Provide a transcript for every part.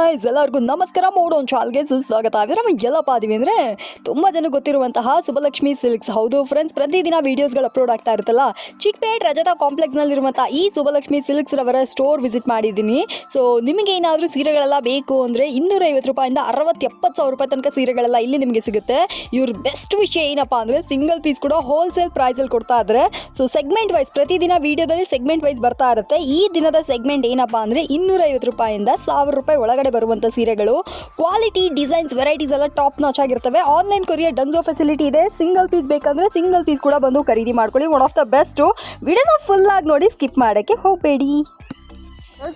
ಎಲ್ಲರಿಗೂ ನಮಸ್ಕಾರ. ಮೋಡೋನ್ ಚಾಲ್ಗೆ ಸುಸ್ವಾಗತ. ವಿರಾಮ ಎಲ್ಲಪ್ಪ ಅದೀವಿ ಅಂದರೆ ತುಂಬ ಜನ ಗೊತ್ತಿರುವಂತಹ ಸುಬಲಕ್ಷ್ಮಿ ಸಿಲ್ಕ್ಸ್. ಹೌದು ಫ್ರೆಂಡ್ಸ್ ಪ್ರತಿದಿನ ವೀಡಿಯೋಸ್ಗಳು ಅಪ್ಲೋಡ್ ಆಗ್ತಾ ಇರುತ್ತಲ್ಲ? ಚಿಕ್ಕಪೇಟ್ ರಜತಾ ಕಾಂಪ್ಲೆಕ್ಸ್ನಲ್ಲಿರುವಂಥ ಈ ಸುಬಲಕ್ಷ್ಮಿ ಸಿಲ್ಕ್ಸ್ ರವರ ಸ್ಟೋರ್ ವಿಸಿಟ್ ಮಾಡಿದ್ದೀನಿ. ಸೊ ನಿಮಗೆ ಏನಾದರೂ ಸೀರೆಗಳೆಲ್ಲ ಬೇಕು ಅಂದರೆ ಇನ್ನೂರೈವತ್ತು ರೂಪಾಯಿಂದ ಅರವತ್ತು ಎಪ್ಪತ್ತು ಸಾವಿರ ರೂಪಾಯಿ ತನಕ ಸೀರೆಗಳೆಲ್ಲ ಇಲ್ಲಿ ನಿಮಗೆ ಸಿಗುತ್ತೆ. ಇವ್ರ ಬೆಸ್ಟ್ ವಿಷಯ ಏನಪ್ಪ ಅಂದರೆ ಸಿಂಗಲ್ ಪೀಸ್ ಕೂಡ ಹೋಲ್ಸೇಲ್ ಪ್ರೈಸಲ್ಲಿ ಕೊಡ್ತಾ ಇದ್ರೆ. ಸೊ ಸೆಗ್ಮೆಂಟ್ ವೈಸ್ ಪ್ರತಿದಿನ ವಿಡಿಯೋದಲ್ಲಿ ಸೆಗ್ಮೆಂಟ್ ವೈಸ್ ಬರ್ತಾ ಇರುತ್ತೆ. ಈ ದಿನದ ಸೆಗ್ಮೆಂಟ್ ಏನಪ್ಪ ಅಂದರೆ ಇನ್ನೂರೈವತ್ತು ರೂಪಾಯಿಂದ ಸಾವಿರ ರೂಪಾಯಿ ಒಳಗಡೆ ಬರುವಂಥ ಸೀರೆಗಳು. ಕ್ವಾಲಿಟಿ ಡಿಸೈನ್ಸ್ ವೆರೈಟೀಸ್ ಎಲ್ಲ ಟಾಪ್ ನಾಚ್ ಆಗಿರ್ತವೆ. ಆನ್ಲೈನ್ ಕೊರಿಯರ್ ಡನ್ಸೋ ಫೆಸಿಲಿಟಿ ಇದೆ. ಸಿಂಗಲ್ ಪೀಸ್ ಬೇಕಂದ್ರೆ ಸಿಂಗಲ್ ಪೀಸ್ ಕೂಡ ಬಂದು ಖರೀದಿ ಮಾಡ್ಕೊಳ್ಳಿ. ಒನ್ ಆಫ್ ದ ಬೆಸ್ಟು ವಿಡಿಯೋನ ಫುಲ್ ಆಗಿ ನೋಡಿ ಸ್ಕಿಪ್ ಮಾಡೋಕ್ಕೆ ಹೋಗಬೇಡಿ.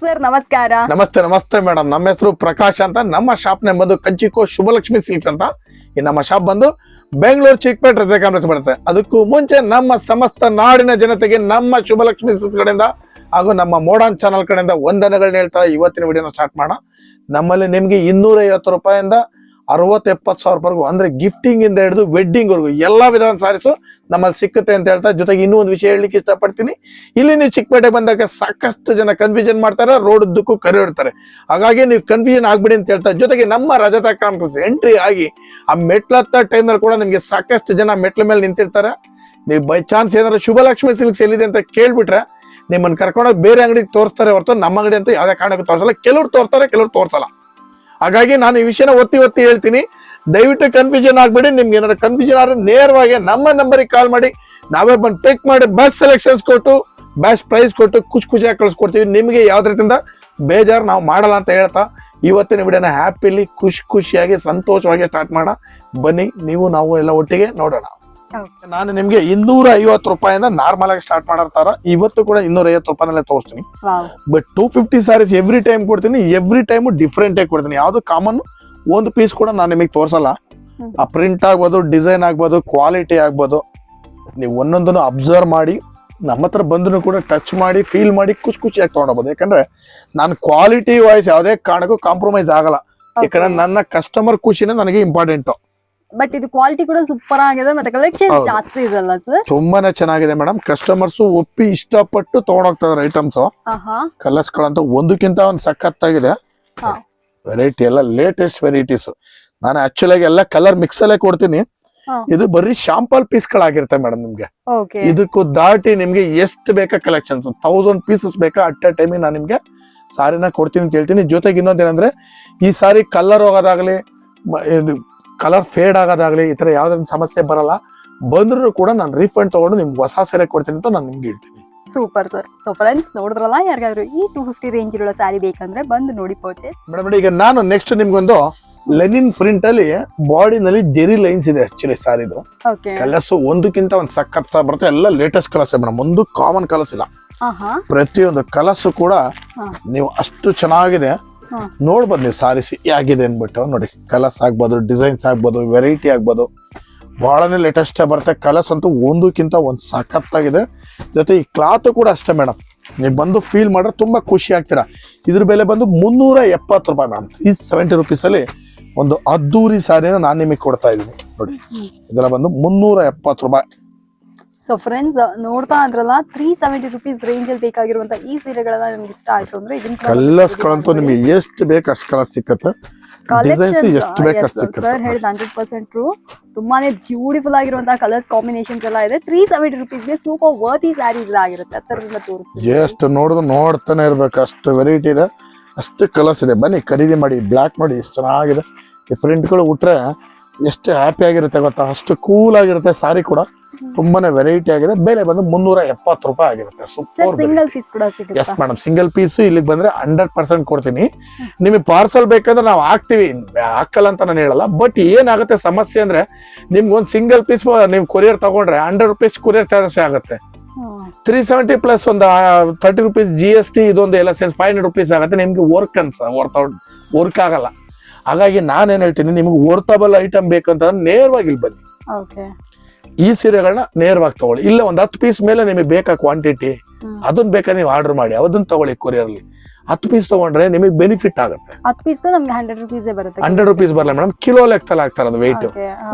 ಸರ್ ನಮಸ್ಕಾರ. ನಮಸ್ತೆ ನಮಸ್ತೆ ಮೇಡಮ್ ನಮ್ಮ ಹೆಸರು ಪ್ರಕಾಶ್ ಅಂತ. ನಮ್ಮ ಶಾಪ್ ನೇಮ್ ಬಂದು ಕಂಚಿಕೋ ಶುಭಲಕ್ಷ್ಮಿ ಸಿಲ್ಕ್ಸ್ ಅಂತ. ಈ ನಮ್ಮ ಶಾಪ್ ಬಂದು ಬೆಂಗಳೂರು ಚಿಕ್ಕಪೇಟೆ ರಜೆ ಕಾಂಪ್ಲೆಕ್ಸ್ ಬರುತ್ತೆ. ಅದಕ್ಕೂ ಮುಂಚೆ ನಮ್ಮ ಸಮಸ್ತ ನಾಡಿನ ಜನತೆಗೆ ನಮ್ಮ ಶುಭಲಕ್ಷ್ಮಿ ಸಿಲ್ಕ್ಸ್ ಕಡೆಯಿಂದ ಹಾಗೂ ನಮ್ಮ ಮೋಡನ್ ಚಾನಲ್ ಕಡೆಯಿಂದ ವಂದನೆಗಳನ್ನ ಹೇಳ್ತಾ ಇವತ್ತಿನ ವಿಡಿಯೋನ ಸ್ಟಾರ್ಟ್ ಮಾಡೋಣ. ನಮ್ಮಲ್ಲಿ ನಿಮಗೆ ಇನ್ನೂರ ಐವತ್ತು ರೂಪಾಯಿಂದ ಅರವತ್ತು ಎಪ್ಪತ್ತು ಸಾವಿರ ಅಂದರೆ ಅಂದ್ರೆ ಗಿಫ್ಟಿಂಗ್ ಇಂದ ಹಿಡಿದು ವೆಡ್ಡಿಂಗ್ ವರೆಗೂ ಎಲ್ಲಾ ವಿಧದ ಸಾರೀಸು ನಮ್ಮಲ್ಲಿ ಸಿಕ್ಕುತ್ತೆ ಅಂತ ಹೇಳ್ತಾ ಜೊತೆಗೆ ಇನ್ನೂ ಒಂದು ವಿಷಯ ಹೇಳಲಿಕ್ಕೆ ಇಷ್ಟಪಡ್ತೀನಿ. ಇಲ್ಲಿ ನೀವು ಚಿಕ್ಕಪೇಟೆಗೆ ಬಂದಾಗ ಸಾಕಷ್ಟು ಜನ ಕನ್ಫ್ಯೂಷನ್ ಮಾಡ್ತಾರೆ ರೋಡ್ ಉದ್ದಕ್ಕೂ ಕರೆಯಿಡ್ತಾರೆ ಹಾಗಾಗಿ ನೀವು ಕನ್ಫ್ಯೂಷನ್ ಆಗ್ಬಿಡಿ ಅಂತ ಹೇಳ್ತಾ ಜೊತೆಗೆ ನಮ್ಮ ರಜತಾ ಕಾನ್ಫರೆನ್ಸ್ ಎಂಟ್ರಿ ಆಗಿ ಆ ಮೆಟ್ಲತ್ತ ಟೈಮ್ನಲ್ಲಿ ಕೂಡ ನಿಮಗೆ ಸಾಕಷ್ಟು ಜನ ಮೆಟ್ಲ ಮೇಲೆ ನಿಂತಿರ್ತಾರೆ. ನೀವು ಬೈ ಚಾನ್ಸ್ ಏನಾದ್ರೂ ಶುಭಲಕ್ಷ್ಮಿ ಸಿಲ್ಕ್ಸ್ ಎಲ್ಲಿದೆ ಅಂತ ಕೇಳ್ಬಿಟ್ರೆ ನಿಮ್ಮನ್ನ ಕರ್ಕೊಂಡೋಗಿ ಬೇರೆ ಅಂಗಡಿಗೆ ತೋರಿಸ್ತಾರೆ ಹೊರತು ನಮ್ಮ ಅಂಗಡಿ ಅಂತ ಯಾವುದೇ ಕಾರಣಕ್ಕೂ ತೋರಿಸಲ್ಲ. ಕೆಲವ್ರು ತೋರ್ತಾರೆ, ಕೆಲವ್ರು ತೋರಿಸಲ್ಲ. ಹಾಗಾಗಿ ನಾನು ಈ ವಿಷಯನ ಒತ್ತಿ ಒತ್ತಿ ಹೇಳ್ತೀನಿ. ದಯವಿಟ್ಟು ಕನ್ಫ್ಯೂಷನ್ ಆಗ್ಬೇಡಿ. ನಿಮ್ಗೆ ಏನಾದ್ರು ಕನ್ಫ್ಯೂಷನ್ ಆದ್ರೆ ನೇರವಾಗಿ ನಮ್ಮ ನಂಬರಿಗೆ ಕಾಲ್ ಮಾಡಿ. ನಾವೇ ಬಂದು ಪಿಕ್ ಮಾಡಿ ಬಸ್ ಸೆಲೆಕ್ಷನ್ಸ್ ಕೊಟ್ಟು ಬೆಸ್ಟ್ ಪ್ರೈಸ್ ಕೊಟ್ಟು ಖುಷಿ ಖುಷಿಯಾಗಿ ಕಳ್ಸಿಕೊಡ್ತೀವಿ. ನಿಮಗೆ ಯಾವ್ದ್ರಿಂದ ರೀತಿಯಿಂದ ಬೇಜಾರು ನಾವು ಮಾಡಲ್ಲ ಅಂತ ಹೇಳ್ತಾ, ಇವತ್ತಿನ ವಿಡಿಯೋನ ಹ್ಯಾಪಿಲಿ ಖುಷಿ ಖುಷಿಯಾಗಿ, ಸಂತೋಷವಾಗಿ ಸ್ಟಾರ್ಟ್ ಮಾಡೋಣ ಬನ್ನಿ, ನೀವು, ನಾವು ಎಲ್ಲ ಒಟ್ಟಿಗೆ ನೋಡೋಣ. ನಾನು ನಿಮ್ಗೆ ಇನ್ನೂರ ಐವತ್ತು ರೂಪಾಯಿಂದ ನಾರ್ಮಲ್ ಆಗಿ ಸ್ಟಾರ್ಟ್ ಮಾಡಿರ್ತಾರ ಇವತ್ತು ಕೂಡ ಇನ್ನೂರ ಐವತ್ತು ರೂಪಾಯಿನಲ್ಲೇ ತೋರಿಸ್ತೀನಿ. But two fifty saris every time ಕೊಡ್ತೀನಿ ಎವ್ರಿ ಟೈಮ್ ಡಿಫ್ರೆಂಟ್ ಆಗಿ ಕೊಡ್ತೀನಿ. ಯಾವ್ದು ಕಾಮನ್ ಒಂದು ಪೀಸ್ ಕೂಡ ನಾನು ನಿಮಗೆ ತೋರಿಸಲ್ಲ. ಆ ಪ್ರಿಂಟ್ ಆಗ್ಬೋದು ಡಿಸೈನ್ ಆಗ್ಬೋದು ಕ್ವಾಲಿಟಿ ಆಗ್ಬೋದು ನೀವು ಒಂದೊಂದನ್ನು ಅಬ್ಸರ್ವ್ ಮಾಡಿ ನಮ್ಮ ಹತ್ರ ಬಂದ್ರು ಕೂಡ ಟಚ್ ಮಾಡಿ ಫೀಲ್ ಮಾಡಿ ಖುಷಿ ಖುಷಿಯಾಗಿ ತೊಗೊಂಡೋಗ್ಬೋದು. ಯಾಕಂದ್ರೆ ನಾನು ಕ್ವಾಲಿಟಿ ವೈಸ್ ಯಾವುದೇ ಕಾರಣಕ್ಕೂ ಕಾಂಪ್ರಮೈಸ್ ಆಗಲ್ಲ. ಯಾಕಂದ್ರೆ ನನ್ನ ಕಸ್ಟಮರ್ ಖುಷಿನೇ ನನಗೆ ಇಂಪಾರ್ಟೆಂಟ್ ಬಟ್ ಇದು ಕ್ವಾಲಿಟಿ ಕೂಡ ಸೂಪರ್ ಆಗಿದೆ. ಮತ್ತೆ ಕಲೆಕ್ಷನ್. ಜಾಸ್ತಿ ಇದಲ್ಲ ಸರ್ ತುಂಬಾನೇ ಚೆನ್ನಾಗಿದೆ ಮೇಡಮ್ ಕಸ್ಟಮರ್ಸ್ ಒಪ್ಪಿ ಇಷ್ಟಪಟ್ಟು ತಗೊಂಡೋಗ್ತಾ ಇದಾರೆ ಐಟಮ್ಸ್ ಕಲರ್ಸ್ ಗಳಂತ ಒಂದಕ್ಕಿಂತ ಒಂದು ಸಖತ್ತಾಗಿದೆ. ವೆರೈಟಿ ಎಲ್ಲ ಲೇಟೆಸ್ಟ್ ವೆರೈಟೀಸ್ ನಾನು ಆಕ್ಚುಲಿ ಆಗಿ ಎಲ್ಲ ಕಲರ್ ಮಿಕ್ಸ್ ಅಲ್ಲೇ ಕೊಡ್ತೀನಿ. ಇದು ಬರೀ ಶಾಂಪಲ್ ಪೀಸ್ ಗಳಾಗಿರುತ್ತೆ ಮೇಡಮ್ ನಿಮ್ಗೆ. ಇದಕ್ಕೂ ದಾಟಿ ನಿಮ್ಗೆ ಎಷ್ಟು ಬೇಕಾ ಕಲೆಕ್ಷನ್ಸ್ ಥೌಸಂಡ್ ಪೀಸಸ್ ಬೇಕಾ ಅಟ್ ಅ ಟೈಮಿಗೆ ನಾನು ನಿಮ್ಗೆ ಸಾರಿನ ಕೊಡ್ತೀನಿ ಅಂತ ಹೇಳ್ತೀನಿ. ಜೊತೆಗೆ ಇನ್ನೊಂದೇನಂದ್ರೆ ಈ ಸಾರಿ ಕಲರ್ ಹೋಗೋದಾಗ್ಲಿ ಕಲರ್ ಫೇಡ್ ಆಗೋದಾಗ್ಲಿ ಈ ತರ ಯಾವ್ದಾದ್ರು ಸಮಸ್ಯೆ ಬರಲ್ಲ. ಬಂದ್ರು ಕೂಡ ನಾನು ರೀಫಂಡ್ ತಗೊಂಡು ನಿಮ್ಗೆ ಹೊಸ ಸೀರೆ ಕೊಡ್ತೀನಿ ಅಂತ ನಾನು ನಿಮ್ಗೆ ಹೇಳ್ತೀನಿ. ಸೂಪರ್ ಸರ್ ಸೊ ಫ್ರೆಂಡ್ಸ್ ನೋಡಿದ್ರಲ್ಲ ಯಾರಿಗಾದ್ರೂ ಈ ಟೂ ಫಿಫ್ಟಿ ರೇಂಜ್ ಇರೋ ಸ್ಯಾರಿ ಬೇಕಂದ್ರೆ ಬಂದು ನೋಡಿ ಪರ್ಚೇಸ್ ಮೇಡಮ್ ಈಗ ನಾನು ನೆಕ್ಸ್ಟ್ ನಿಮ್ಗೊಂದು ಲೆನಿನ್ ಪ್ರಿಂಟ್ ಅಲ್ಲಿ ಬಾಡಿನಲ್ಲಿ ಜೆರಿ ಲೈನ್ಸ್ ಇದೆ ಆಕ್ಚುಲಿ ಸಾರಿದು. ಕಲರ್ಸ್ ಒಂದಕ್ಕಿಂತ ಒಂದು ಸಕ್ಕತ್ತ ಬರುತ್ತೆ. ಎಲ್ಲ ಲೇಟೆಸ್ಟ್ ಕಲರ್ಸ್ ಮೇಡಮ್. ಒಂದು ಕಾಮನ್ ಕಲರ್ಸ್ ಇಲ್ಲ. ಪ್ರತಿಯೊಂದು ಕಲರ್ಸ್ ಕೂಡ ನೀವು ಅಷ್ಟು ಚೆನ್ನಾಗಿದೆ. ನೋಡ್ಬೋದು ನೀವು ಸಾರೀಸ್ ಆಗಿದೆ ಅಂದ್ಬಿಟ್ಟು. ನೋಡಿ ಕಲರ್ಸ್ ಆಗ್ಬೋದು ಡಿಸೈನ್ಸ್ ಆಗ್ಬೋದು ವೆರೈಟಿ ಆಗ್ಬೋದು. ಬಹಳನೇ ಲೇಟೆಸ್ಟೇ ಬರುತ್ತೆ. ಕಲರ್ಸ್ ಅಂತೂ ಒಂದಕ್ಕಿಂತ ಒಂದು ಸಖತ್ತಾಗಿದೆ. ಜೊತೆ ಈ ಕ್ಲಾತ್ ಕೂಡ ಅಷ್ಟೇ ಮೇಡಮ್ ನೀವು ಬಂದು ಫೀಲ್ ಮಾಡಿದ್ರೆ ತುಂಬ ಖುಷಿ ಆಗ್ತೀರಾ. ಇದ್ರ ಬೆಲೆ ಬಂದು ಮುನ್ನೂರ ಎಪ್ಪತ್ತು ರೂಪಾಯಿ ಮೇಡಮ್ ಈ ಸೆವೆಂಟಿ ರುಪೀಸಲ್ಲಿ ಒಂದು ಅದ್ದೂರಿ ಸಾರಿನ ನಾನು ನಿಮಗೆ ಕೊಡ್ತಾ ಇದ್ದೀನಿ. ನೋಡಿ. ಇದೆಲ್ಲ ಬಂದು ಮುನ್ನೂರ ಎಪ್ಪತ್ತು ರೂಪಾಯಿ. ಸೊ ಫ್ರೆಂಡ್ಸ್ ನೋಡ್ತಾ ಅಂದ್ರಲ್ಲ ತ್ರೀ ಸೆವೆಂಟಿ ರುಪೀಸ್ ರೇಂಜ್ ಅಲ್ಲಿ ಬೇಕಾಗಿರುವಂತ ಈ ಸೀರೆಗಳೆಲ್ಲ ನಿಮ್ಗೆ ಇಷ್ಟ ಆಯ್ತು ಅಂದ್ರೆ ಇದನ್ನ ಕಲರ್ಸ್ ಗಳಂತೂ ನಿಮಗೆ ಎಷ್ಟು ಬೇಕು ಅಷ್ಟು ಕಲರ್ ಸಿಕ್ಕತ್ತೆ ಡಿಸೈನ್ಸ್ ಎಷ್ಟು ಬೇಕು ಅಷ್ಟು ಸರ್ ಹೇಳಿದ ಹಂಡ್ರೆಡ್ ಪರ್ಸೆಂಟ್ ಟ್ರೂ ತುಂಬಾನೇ ಬ್ಯೂಟಿಫುಲ್ ಆಗಿರುವಂತಹ ಕಲರ್ಸ್ ಕಾಂಬಿನೇಷನ್ಸ್ ಎಲ್ಲ ಇದೆ. ತ್ರೀ ಸೆವೆಂಟಿ ರುಪೀಸ್ಗೆ ಸೂಪರ್ ವರ್ತಿ ಸ್ಯಾರೀಸ್ ಆಗಿರುತ್ತೆ. ಹತ್ತರದಿಂದ ತೋರಿಸ್ತೀನಿ ಎಷ್ಟು ನೋಡಿದ್ರು ನೋಡ್ತಾನೆ ಇರ್ಬೇಕು. ಅಷ್ಟು ವೆರೈಟಿ ಇದೆ. ಅಷ್ಟು ಕಲರ್ಸ್ ಇದೆ. ಬನ್ನಿ ಖರೀದಿ ಮಾಡಿ ಬ್ಲಾಕ್ ಮಾಡಿ ಎಷ್ಟು ಚೆನ್ನಾಗಿದೆ. ಈ ಪ್ರಿಂಟ್ಗಳು ಉಟ್ರೆ ಎಷ್ಟು ಹ್ಯಾಪಿ ಆಗಿರುತ್ತೆ ಗೊತ್ತಾ? ಅಷ್ಟು ಕೂಲ್ ಆಗಿರುತ್ತೆ ಸಾರಿ ಕೂಡ. ತುಂಬಾನೇ ವೆರೈಟಿ ಆಗಿದೆ. ಬೆಲೆ ಬಂದು ಮುನ್ನೂರ ಎಪ್ಪತ್ತು ರೂಪಾಯಿ ಆಗಿರುತ್ತೆ. ಸೂಪರ್ ಸಿಂಗಲ್ ಪೀಸ್ ಕೂಡ ಎಸ್ ಮೇಡಮ್ ಸಿಂಗಲ್ ಪೀಸ್ ಇಲ್ಲಿಗೆ ಬಂದ್ರೆ ಹಂಡ್ರೆಡ್ ಪರ್ಸೆಂಟ್ ಕೊಡ್ತೀನಿ. ನಿಮಗೆ ಪಾರ್ಸಲ್ ಬೇಕಂದ್ರೆ ನಾವು ಹಾಕ್ತಿವಿ. ಹಾಕಲ್ಲ ಅಂತ ನಾನು ಹೇಳಲ್ಲ. ಬಟ್ ಏನಾಗುತ್ತೆ ಸಮಸ್ಯೆ ಅಂದ್ರೆ ನಿಮ್ಗೆ ಒಂದು ಸಿಂಗಲ್ ಪೀಸ್ ನೀವು ಕೊರಿಯರ್ ತಗೊಂಡ್ರೆ ಹಂಡ್ರೆಡ್ ರುಪೀಸ್ ಕೊರಿಯರ್ ಚಾರ್ಜಸ್ ಆಗುತ್ತೆ. ತ್ರೀ ಸೆವೆಂಟಿ ಪ್ಲಸ್ ಒಂದು thirty rupees G S T ಇದೊಂದು ಎಲ್ಲ ಸೇರಿಸಿ ಫೈವ್ ಹಂಡ್ರೆಡ್ ರುಪೀಸ್ ಆಗುತ್ತೆ. ನಿಮ್ಗೆ ವರ್ಕ್ ಅನ್ಸ ವರ್ಕ್ ವರ್ಕ್ ಆಗಲ್ಲ. ಹಾಗಾಗಿ ನಾನೇನ್ ಹೇಳ್ತೀನಿ ನಿಮ್ಗೆ ವರ್ತಬಲ್ ಐಟಮ್ ಬೇಕಂತ ನೇರವಾಗಿ ಇಲ್ಲಿ ಬನ್ನಿ. ಈ ಸೀರೆಗಳನ್ನ ನೇರವಾಗಿ ತಗೊಳ್ಳಿ. ಇಲ್ಲ ಒಂದ್ ಹತ್ತು ಪೀಸ್ ಮೇಲೆ ನಿಮಗೆ ಬೇಕಾ ಕ್ವಾಂಟಿಟಿ ಅದನ್ನ ಬೇಕಾ ನೀವು ಆರ್ಡರ್ ಮಾಡಿ ಅದನ್ನ ತಗೊಳ್ಳಿ ಕೊರಿಯರ್ಲಿ ಹತ್ತು ಪೀಸ್ ತಗೊಂಡ್ರೆ ನಿಮಗೆ ಬೆನಿಫಿಟ್ ಆಗುತ್ತೆ. ಹಂಡ್ರೆಡ್ ರುಪೀಸ್ ಬರುತ್ತೆ. ಹಂಡ್ರೆಡ್ ರುಪೀಸ್ ಬರಲ್ಲ ಮೇಡಮ್ ಕಿಲೋ ಲೆಕ್ಕದಲ್ಲಿ ಆಗ್ತಾರೆ ಅದು ವೆಯ್ಟ್.